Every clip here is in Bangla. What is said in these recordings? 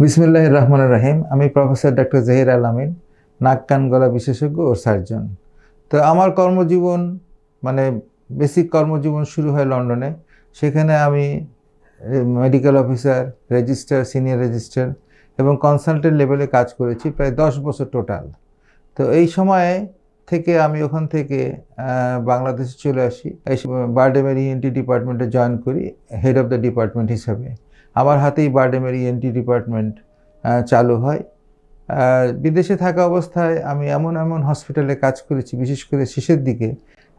বিসমুল্লাহ রহমান রাহিম। আমি প্রফেসর ডক্টর জহির আল আমিন, নাক কান গলা বিশেষজ্ঞ ও সার্জন। তো আমার কর্মজীবন মানে বেসিক কর্মজীবন শুরু হয় লন্ডনে। সেখানে আমি medical officer registrar senior registrar এবং কনসালটেন্ট লেভেলে কাজ করেছি প্রায় দশ বছর টোটাল তো এই সময়ে থেকে আমি ওখান থেকে বাংলাদেশে চলে আসি। বার্ডেমের ইএনটি ডিপার্টমেন্টে জয়েন করি হেড অফ দ্য ডিপার্টমেন্ট হিসাবে। আমার হাতেই বার্ডেমের ইএনটি ডিপার্টমেন্ট চালু হয়। বিদেশে থাকা অবস্থায় আমি এমন এমন হসপিটালে কাজ করেছি, বিশেষ করে শেষের দিকে,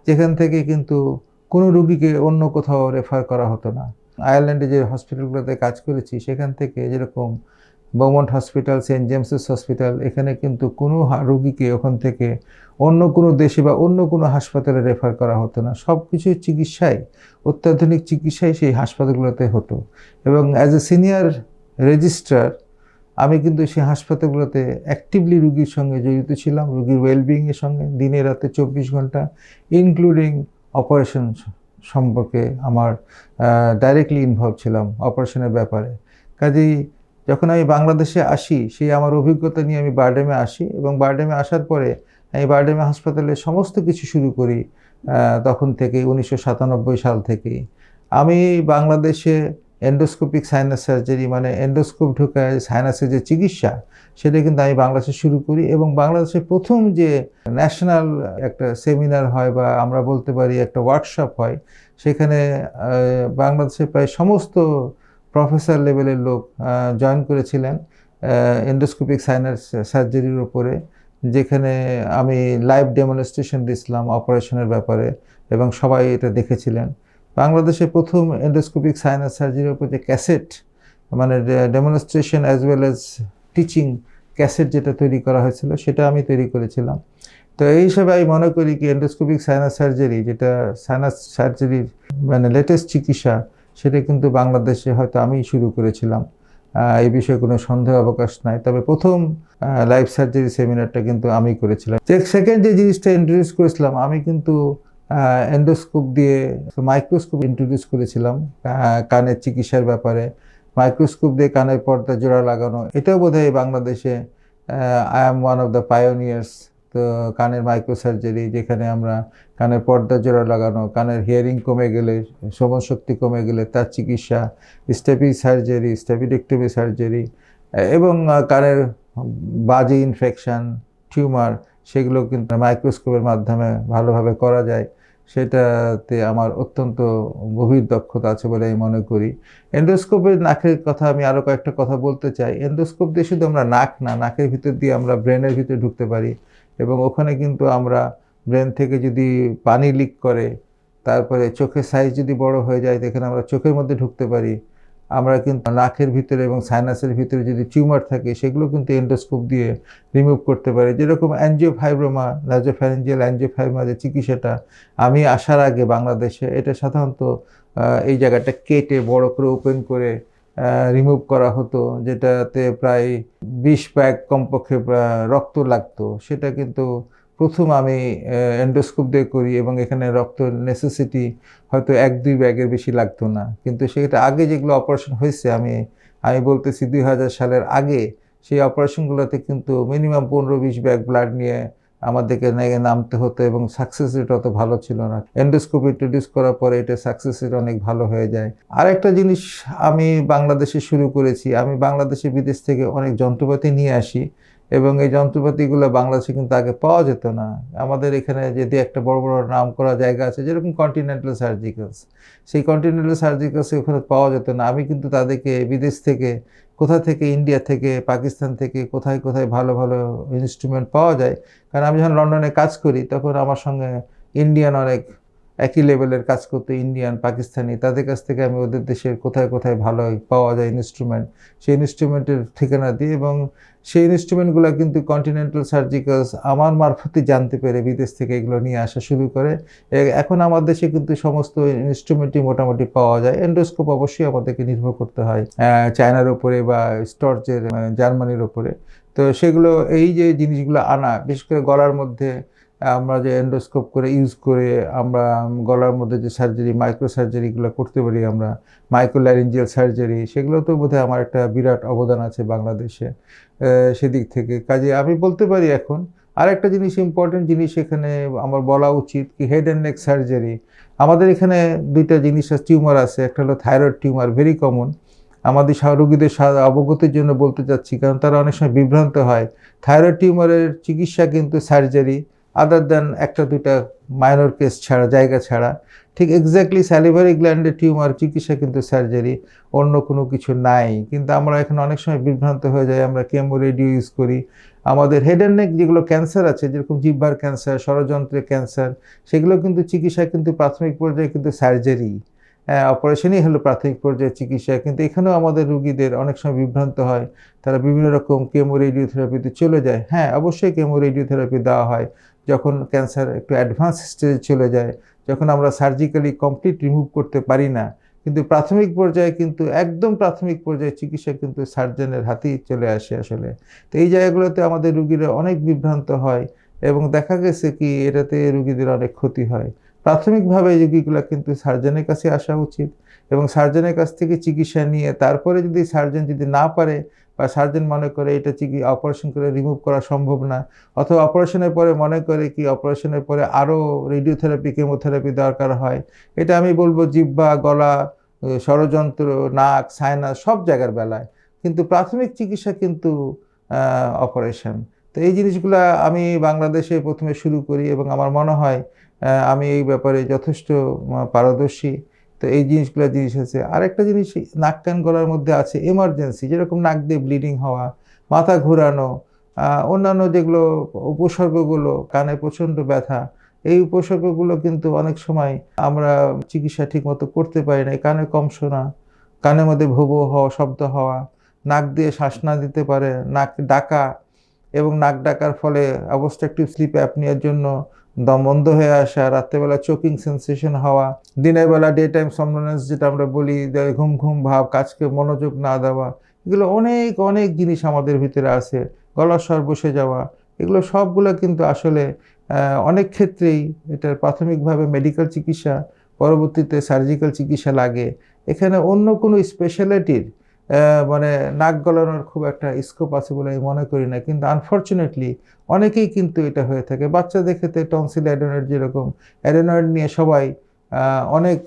যেখান থেকে কিন্তু কোনো রুগীকে অন্য কোথাও রেফার করা হতো না। আয়ারল্যান্ডে যে হসপিটালগুলোতে কাজ করেছি, সেখান থেকে যেরকম Beaumont hospital saint James's hospital এখানে কিন্তু কোনো রুগীকে ওখান থেকে অন্য কোনো দেশে বা অন্য কোনো হাসপাতালে রেফার করা হতো না। সব কিছু চিকিৎসাই, অত্যাধুনিক চিকিৎসাই সেই হাসপাতালগুলোতে হতো। এবং অ্যাজ এ সিনিয়র রেজিস্ট্রার আমি কিন্তু সেই হাসপাতালগুলোতে অ্যাক্টিভলি রুগীর সঙ্গে জড়িত ছিলাম, রুগীর ওয়েলবিংয়ের সঙ্গে। দিনে রাতে চব্বিশ ঘণ্টা ইনক্লুডিং অপারেশন সম্পর্কে আমার ডাইরেক্টলি ইনভলভ ছিলাম অপারেশনের ব্যাপারে। কাজেই যখন আমি বাংলাদেশে আসি সেই আমার অভিজ্ঞতা নিয়ে আমি বারডেমে আসি এবং বারডেমে আসার পরে আমি বারডেমে হাসপাতালে সমস্ত কিছু শুরু করি তখন থেকে উনিশশো সাতানব্বই সাল থেকেই। আমি বাংলাদেশে এন্ডোস্কোপিক সাইনাস সার্জারি মানে এন্ডোস্কোপ ঢোকায় সাইনাসের যে চিকিৎসা সেটা কিন্তু আমি বাংলাদেশে শুরু করি এবং বাংলাদেশে প্রথম যে ন্যাশনাল একটা সেমিনার হয় বা আমরা বলতে পারি একটা ওয়ার্কশপ হয় সেখানে আহ, বাংলাদেশের প্রায় সমস্ত প্রফেসর লেভেলের লোক জয়েন করেছিলেন এন্ডোস্কোপিক সাইনাস সার্জারির উপরে, যেখানে আমি লাইভ ডেমনস্ট্রেশন দিছিলাম অপারেশনের ব্যাপারে এবং সবাই এটা দেখেছিলেন। বাংলাদেশে প্রথম এন্ডোস্কোপিক সাইনাস সার্জারির উপর যে ক্যাসেট মানে demonstration as well as teaching cassette যেটা তৈরি করা হয়েছিল, সেটা আমি তৈরি করেছিলাম। তো এই হিসাবে আমি মনে করি কি এন্ডোস্কোপিক সাইনাস সার্জারি যেটা সাইনাস সার্জারির মানে লেটেস্ট চিকিৎসা সেটা কিন্তু বাংলাদেশে হয়তো আমি শুরু করেছিলাম। এই বিষয়ে কোনো সন্দেহ, অবকাশ নাই। তবে প্রথম লাইফ সার্জারি সেমিনারটা কিন্তু আমি করেছিলাম। সেকেন্ড যে জিনিসটা ইন্ট্রোডিউস করেছিলাম, আমি কিন্তু এন্ডোস্কোপ দিয়ে মাইক্রোস্কোপ ইন্ট্রোডিউস করেছিলাম কানের চিকিৎসার ব্যাপারে। মাইক্রোস্কোপ দিয়ে কানের পর্দা, জোড়া লাগানো, এটাও বোধহয় বাংলাদেশে I am one of the pioneers তো কানের মাইক্রো সার্জারি যেখানে আমরা কানের পর্দা জোড়া লাগানো, কানের হিয়ারিং কমে গেলে, শ্রবণ শক্তি কমে গেলে তার চিকিৎসা স্টেপি সার্জারি স্টেপিডেক্টমি সার্জারি এবং কানের বাজে ইনফেকশান টিউমার সেগুলো কিন্তু মাইক্রোস্কোপের মাধ্যমে ভালোভাবে করা যায়। সেটাতে আমার অত্যন্ত গভীর দক্ষতা আছে বলে আমি মনে করি। এন্ডোস্কোপের নাকের কথা আমি আরও কয়েকটা কথা বলতে চাই। এন্ডোস্কোপ দিয়ে শুধু আমরা নাক না, নাকের ভিতর দিয়ে আমরা ব্রেনের ভিতরে ঢুকতে পারি। এবং ওখানে কিন্তু আমরা ব্রেন থেকে যদি পানি লিক করে, তারপরে চোখের সাইজ যদি বড় হয়ে যায় এখানে আমরা চোখের মধ্যে ঢুকতে পারি, আমরা কিন্তু নাকের ভিতরে এবং সাইনাসের ভিতরে যদি টিউমার থাকে, সেগুলো কিন্তু এন্ডোস্কোপ দিয়ে রিমুভ করতে পারি। যেরকম অ্যাঞ্জিওফাইব্রোমা নাজোফ্যারেঞ্জিয়াল অ্যাঞ্জিওফাইব্রোমা যে চিকিৎসাটা, আমি আসার আগে বাংলাদেশে, এটা সাধারণত এই জায়গাটা কেটে, বড় করে ওপেন করে রিমুভ করা হতো, যেটাতে প্রায় বিশ ব্যাগ কমপক্ষে রক্ত লাগতো। সেটা কিন্তু প্রথম আমি এন্ডোস্কোপ দিয়ে করি এবং এখানে রক্ত নেসেসিটি হয়তো এক, দুই ব্যাগের বেশি লাগতো না। কিন্তু সেটা আগে যেগুলো অপারেশন হয়েছে, আমি আমি বলতেছি দুই হাজার সালের আগে, সেই অপারেশনগুলোতে কিন্তু মিনিমাম পনেরো, বিশ ব্যাগ ব্লাড নিয়ে আমাদেরকে নেগে নামতে হতো এবং সাকসেস রেট অত ভালো ছিল না। এন্ডোস্কোপি ইন্ট্রোডিউস করার পরে এটা সাকসেস রেট অনেক ভালো হয়ে যায়। আর একটা জিনিস আমি বাংলাদেশে শুরু করেছি। আমি বাংলাদেশে বিদেশ থেকে অনেক যন্ত্রপাতি নিয়ে আসি। এবং এই যন্ত্রপাতিগুলো বাংলাদেশে কিন্তু আগে পাওয়া যেত না। আমাদের এখানে যদি একটা বড় বড় নাম করা জায়গা আছে, যেরকম কন্টিনেন্টাল সার্জিক্যালস সেই কন্টিনেন্টাল সার্জিক্যালস ওখানে পাওয়া যেত না। আমি কিন্তু তাদেরকে বিদেশ থেকে, কোথা থেকে ইন্ডিয়া থেকে পাকিস্তান থেকে কোথায় কোথায় ভালো ভালো ইনস্ট্রুমেন্ট পাওয়া যায়, কারণ আমি যখন লন্ডনে কাজ করি, তখন আমার সঙ্গে ইন্ডিয়ান অনেক একই লেভেলের কাজ করতো ইন্ডিয়ান, পাকিস্তানি। তাদের কাছ থেকে আমি ওদের দেশের কোথায় কোথায় ভালো পাওয়া যায় ইনস্ট্রুমেন্ট সেই ইনস্ট্রুমেন্টের ঠিকানা দিই এবং সেই ইনস্ট্রুমেন্টগুলো কিন্তু কন্টিনেন্টাল সার্জিক্যালস আমার মারফতই জানতে পেরে বিদেশ থেকে এগুলো নিয়ে আসা শুরু করে। এখন আমার দেশে কিন্তু সমস্ত ইনস্ট্রুমেন্টই মোটামুটি পাওয়া যায়। এন্ডোস্কোপ অবশ্যই আমাদেরকে নির্ভর করতে হয় চায়নার ওপরে বা স্টর্চের জার্মানির ওপরে তো সেগুলো এই যে জিনিসগুলো আনা, বিশেষ করে গলার মধ্যে আমরা যে এন্ডোস্কোপ করে ইউজ করে আমরা গলার মধ্যে যে সার্জারি মাইক্রো সার্জারিগুলো করতে পারি, আমরা মাইক্রো ল্যারিঞ্জিয়াল সার্জারি সেগুলো তো বোধহয় আমার একটা বিরাট অবদান আছে বাংলাদেশে সেদিক থেকে। কাজে আমি বলতে পারি এখন আর একটা জিনিস ইম্পর্টেন্ট জিনিস এখানে আমার বলা উচিত কি হেড অ্যান্ড নেক সার্জারি আমাদের এখানে দুইটা জিনিস টিউমার আছে, একটা হলো থাইরয়েড টিউমার ভেরি কমন আমাদের রোগীদের অবগতির জন্য বলতে চাচ্ছি, কারণ তারা অনেক সময় বিভ্রান্ত হয়। থাইরয়েড টিউমারের চিকিৎসা কিন্তু সার্জারি আদার দেন একটা দুইটা মাইনর কেস ছাড়া, জায়গা ছাড়া, ঠিক এক্স্যাক্টলি স্যালিভারি গ্ল্যান্ডের টিউমার চিকিৎসা কিন্তু সার্জারি অন্য কোনো কিছু নাই। কিন্তু আমরা এখানে অনেক সময় বিভ্রান্ত হয়ে যাই, আমরা কেমো রেডিও ইউজ করি। আমাদের হেড অ্যান্ড নেক যেগুলো ক্যান্সার আছে, যেরকম জিহ্বার ক্যান্সার ষড়যন্ত্রের ক্যান্সার সেগুলো কিন্তু চিকিৎসা কিন্তু প্রাথমিক পর্যায়ে কিন্তু সার্জারি অপারেশনই হলো প্রাথমিক পর্যায়ে চিকিৎসা। কিন্তু এখানেও আমাদের রুগীদের অনেক সময় বিভ্রান্ত হয়। তারা বিভিন্ন রকম কেমো রেডিওথেরাপিতে চলে যায়। হ্যাঁ অবশ্যই কেমো রেডিওথেরাপি দেওয়া হয়। যখন ক্যান্সার একটু অ্যাডভান্স স্টেজে চলে যায়, যখন আমরা সার্জিক্যালি কমপ্লিট রিমুভ করতে পারি না। কিন্তু প্রাথমিক পর্যায়ে কিন্তু, একদম প্রাথমিক পর্যায়ে চিকিৎসা কিন্তু সার্জনের হাতেই চলে আসে আসলে। তো এই জায়গাগুলোতে আমাদের রুগীরা অনেক বিভ্রান্ত হয় এবং দেখা গেছে কি এটাতে রুগীদের অনেক ক্ষতি হয়। প্রাথমিকভাবে এই রুগীগুলো কিন্তু সার্জনের কাছে আসা উচিত এবং সার্জনের কাছ থেকে চিকিৎসা নিয়ে তারপরে যদি সার্জন যদি না পারে বা সার্জন মনে করে এটা চিকি অপারেশন করে রিমুভ করা সম্ভব না অথবা অপারেশনের পরে মনে করে কি অপারেশনের পরে আরও রেডিওথেরাপি কেমোথেরাপি দরকার হয়, এটা আমি বলব জিহ্বা, গলা ষড়যন্ত্র, নাক সাইনাস সব জায়গার বেলায়। কিন্তু প্রাথমিক চিকিৎসা কিন্তু অপারেশন তো এই জিনিসগুলো আমি বাংলাদেশে প্রথমে শুরু করি এবং আমার মনে হয় আমি এই ব্যাপারে যথেষ্ট পারদর্শী। তো এই জিনিসগুলো জিনিস আছে। আরেকটা জিনিস, নাক কান গলার মধ্যে আছে এমার্জেন্সি যেরকম নাক দিয়ে ব্লিডিং হওয়া, মাথা ঘোরানো অন্যান্য যেগুলো উপসর্গগুলো, কানে প্রচণ্ড ব্যথা, এই উপসর্গগুলো কিন্তু অনেক সময় আমরা চিকিৎসা ঠিকমতো করতে পারি না। কানে কম শোনা, কানের মধ্যে ভোবো হওয়া, শব্দ হওয়া, নাক দিয়ে শ্বাস না দিতে পারে, নাক ডাকা এবং নাক ডাকার ফলে অবস্ট্রাকটিভ স্লিপ অ্যাপনিয়ার জন্য দম বন্ধ হয়ে আসা, রাত্রেবেলা চোকিং সেন্সেশন হওয়া, দিনের বেলা ডে টাইম সমনেন্স যেটা আমরা বলি ঘুম ঘুম ভাব, কাজকে মনোযোগ না দেওয়া, এগুলো অনেক অনেক জিনিস আমাদের ভিতরে আছে। গলার স্বর বসে যাওয়া, এগুলো সবগুলো কিন্তু আসলে অনেক ক্ষেত্রেই এটার প্রাথমিকভাবে মেডিকেল চিকিৎসা, পরবর্তীতে সার্জিক্যাল চিকিৎসা লাগে। এখানে অন্য কোনো স্পেশালিটির মানে নাক গলানোর খুব একটা স্কোপ আছে বলে আমি মনে করি না। কিন্তু আনফর্চুনেটলি অনেকেই কিন্তু এটা হয়ে থাকে। বাচ্চাদের ক্ষেত্রে টনসিল অ্যাডোনয়েড যেরকম অ্যাডেনয়েড নিয়ে সবাই অনেক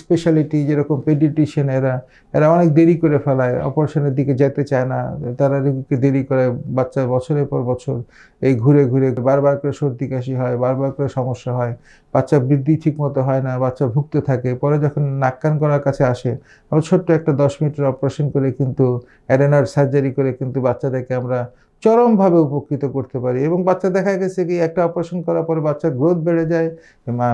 স্পেশালিটি যেরকম পেডিট্রিশিয়ান এরা এরা অনেক দেরি করে ফেলায় অপারেশনের দিকে যেতে চায় না। তারা রোগীকে দেরি করে বাচ্চা বছরের পর বছর এই ঘুরে ঘুরে বারবার করে সর্দি কাশি হয়, বারবার করে সমস্যা হয়। বাচ্চা বৃদ্ধি ঠিকমতো হয় না, বাচ্চা ভুগতে থাকে। পরে যখন নাক কান করার কাছে আসে, আমরা ছোট্ট একটা দশ মিনিটের অপারেশন করে কিন্তু অ্যাডেনার সার্জারি করে কিন্তু বাচ্চাদেরকে আমরা চরমভাবে উপকৃত করতে পারি। এবং বাচ্চা দেখা গেছে কি, একটা অপারেশন করার পরে বাচ্চার গ্রোথ বেড়ে যায়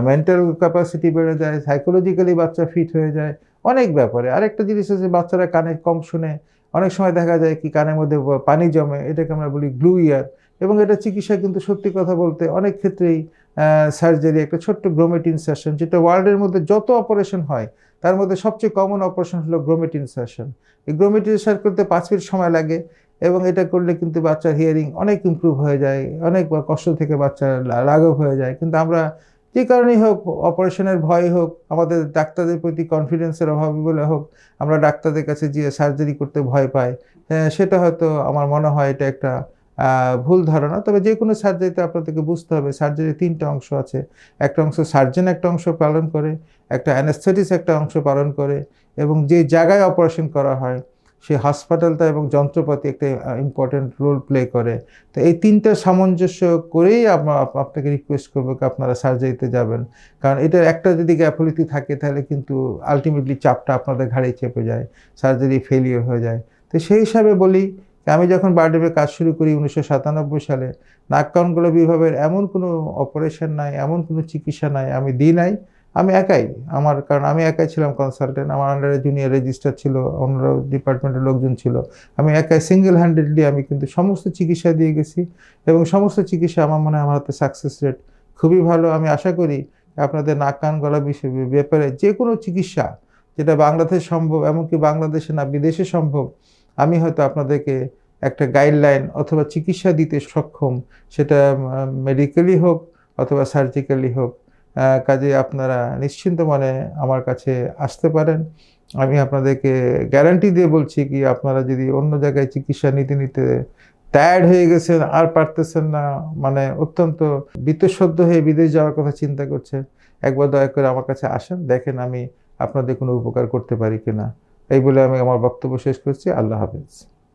মেন্টাল ক্যাপাসিটি বেড়ে যায় সাইকোলজিক্যালি বাচ্চা ফিট হয়ে যায়, অনেক ব্যাপারে। আরেকটা জিনিস হচ্ছে বাচ্চারা কানে কম শুনে, অনেক সময় দেখা যায় কি, কানের মধ্যে পানি জমে, এটাকে আমরা বলি গ্লু ইয়ার এবং এটা চিকিৎসা কিন্তু সত্যি কথা বলতে অনেক ক্ষেত্রেই সার্জারি একটা ছোট্ট গ্রোমেট ইনসার্শন যেটা ওয়ার্ল্ডের মধ্যে যত অপারেশন হয়, তার মধ্যে সবচেয়ে কমন অপারেশন হলো গ্রোমেট ইনসার্শন এই গ্রোমেট ইনসার্ট করতে পাঁচ মিনিট সময় লাগে এবং এটা করলে কিন্তু বাচ্চার হিয়ারিং অনেক ইমপ্রুভ হয়ে যায় অনেক কষ্ট থেকে বাচ্চার লাঘব হয়ে যায়। কিন্তু আমরা যে কারণেই হোক অপারেশনের ভয় হোক আমাদের ডাক্তারদের প্রতি কনফিডেন্সের অভাব বলে হোক আমরা ডাক্তারদের কাছে গিয়ে সার্জারি করতে ভয় পাই। হ্যাঁ, সেটা হয়তো আমার মনে হয় এটা একটা ভুল ধারণা। তবে যে কোনো সার্জারিতে আপনাদেরকে বুঝতে হবে সার্জারির তিনটা অংশ আছে। একটা অংশ সার্জন একটা অংশ পালন করে একটা অ্যানেস্থেটিস একটা অংশ পালন করে এবং যে জায়গায় অপারেশন করা হয় সে হাসপাতালটা এবং যন্ত্রপাতি একটা ইম্পর্টেন্ট রোল প্লে করে। তো এই তিনটা সামঞ্জস্য করেই আপনাকে রিকোয়েস্ট করব কি আপনারা সার্জারিতে যাবেন। কারণ এটার একটা যদি গ্যাফলিটি থাকে তাহলে কিন্তু আলটিমেটলি চাপটা আপনাদের ঘাড়ে চেপে যায় সার্জারি ফেলিওর হয়ে যায়। তো সেই হিসাবে বলি, আমি যখন বারডেমে কাজ শুরু করি উনিশশো সাতানব্বই সালে, নাক কানগুলো বিভাগের এমন কোনো অপারেশন নাই, এমন কোনো চিকিৎসা নাই, আমি দিই নাই। আমি একাই, আমার কারণ আমি একাই ছিলাম কনসালটেন্ট আমার আন্ডারে জুনিয়র রেজিস্টার ছিল, অন্য ডিপার্টমেন্টের লোকজন ছিল। আমি একাই সিঙ্গেল হ্যান্ডেডলি আমি কিন্তু সমস্ত চিকিৎসা দিয়ে গেছি এবং সমস্ত চিকিৎসা আমার মনে হয় আমার হাতে সাকসেস রেট খুবই ভালো। আমি আশা করি আপনাদের নাক, কান, গলা বিষয় ব্যাপারে যে কোনো চিকিৎসা যেটা বাংলাদেশে সম্ভব, এমনকি বাংলাদেশে না, বিদেশে সম্ভব, আমি হয়তো আপনাদেরকে একটা গাইডলাইন অথবা চিকিৎসা দিতে সক্ষম। সেটা মেডিকেলি হোক অথবা সার্জিক্যালি হোক। কাজে আপনারা নিশ্চিন্ত মনে আমার কাছে আসতে পারেন। আমি আপনাদেরকে গ্যারান্টি দিয়ে বলছি কি, আপনারা যদি অন্য জায়গায় চিকিৎসা নিতে নিতে টায়ার্ড হয়ে গেছেন, আর পারতেছেন না মানে অত্যন্ত বিত্তসদ্য হয়ে বিদেশ যাওয়ার কথা চিন্তা করছেন, একবার দয়া করে আমার কাছে আসেন, দেখেন আমি আপনাদের কোনো উপকার করতে পারি কিনা। এই বলে আমি আমার বক্তব্য শেষ করছি। আল্লাহ হাফেজ।